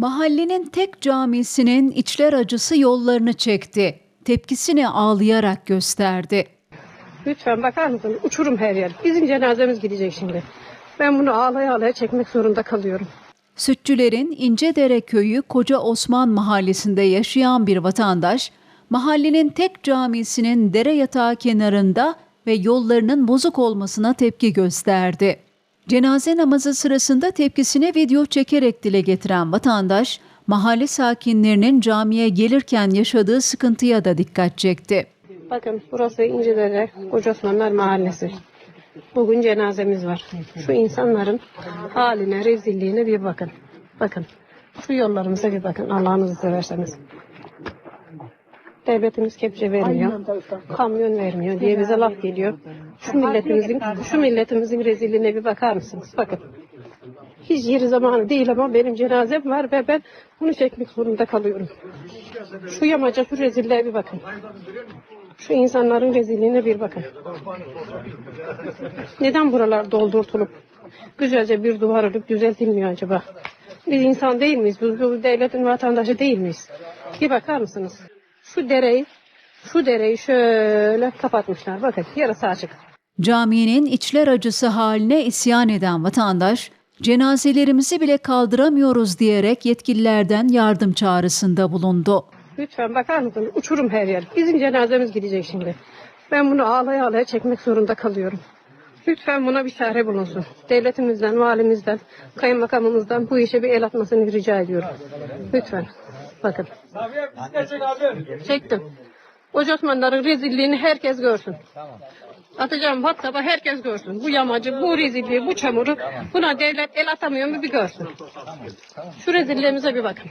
Mahallenin tek camisinin içler acısı yollarını çekti. Tepkisini ağlayarak gösterdi. Lütfen bakar mısın? Uçurum her yer. Bizim cenazemiz gidecek şimdi. Ben bunu ağlaya ağlaya çekmek zorunda kalıyorum. Sütçülerin İncedere köyü Koca Osman mahallesinde yaşayan bir vatandaş, mahallenin tek camisinin dere yatağı kenarında ve yollarının bozuk olmasına tepki gösterdi. Cenaze namazı sırasında tepkisini video çekerek dile getiren vatandaş, mahalle sakinlerinin camiye gelirken yaşadığı sıkıntıya da dikkat çekti. Bakın burası İncedere Koca Osmanlar Mahallesi. Bugün cenazemiz var. Şu insanların haline, rezilliğine bir bakın. Bakın. Şu yollarımıza bir bakın Allah'ınızı severseniz. Devletimiz kepçe vermiyor. Kamyon vermiyor diye bize laf geliyor. Şu milletimizin, şu milletimizin rezilliğine bir bakar mısınız? Bakın. Hiç yeri zamanı değil ama benim cenazem var ve ben bunu çekmek zorunda kalıyorum. Şu yamaca, şu rezilliğe bir bakın. Şu insanların rezilliğine bir bakın. Neden buralar doldurtulup güzelce bir duvar örüp düzeltilmiyor acaba? Biz insan değil miyiz? Biz bu devletin vatandaşı değil miyiz? Bir bakar mısınız? Şu dereyi, şu dereyi şöyle kapatmışlar. Bakın yarısı açık. Caminin içler acısı haline isyan eden vatandaş, cenazelerimizi bile kaldıramıyoruz diyerek yetkililerden yardım çağrısında bulundu. Lütfen bakar mısınız? Uçurum her yer. Bizim cenazemiz gidecek şimdi. Ben bunu ağlaya ağlaya çekmek zorunda kalıyorum. Lütfen buna bir çare bulunsun. Devletimizden, valimizden, kaymakamımızdan bu işe bir el atmasını rica ediyorum. Lütfen. Bakın. Çektim. Koca Osmanlıların rezilliğini herkes görsün. Atacağım WhatsApp'a herkes görsün. Bu yamacı, bu rezilliği, bu çamuru buna devlet el atamıyor mu bir görsün. Şu rezilliğimize bir bakın.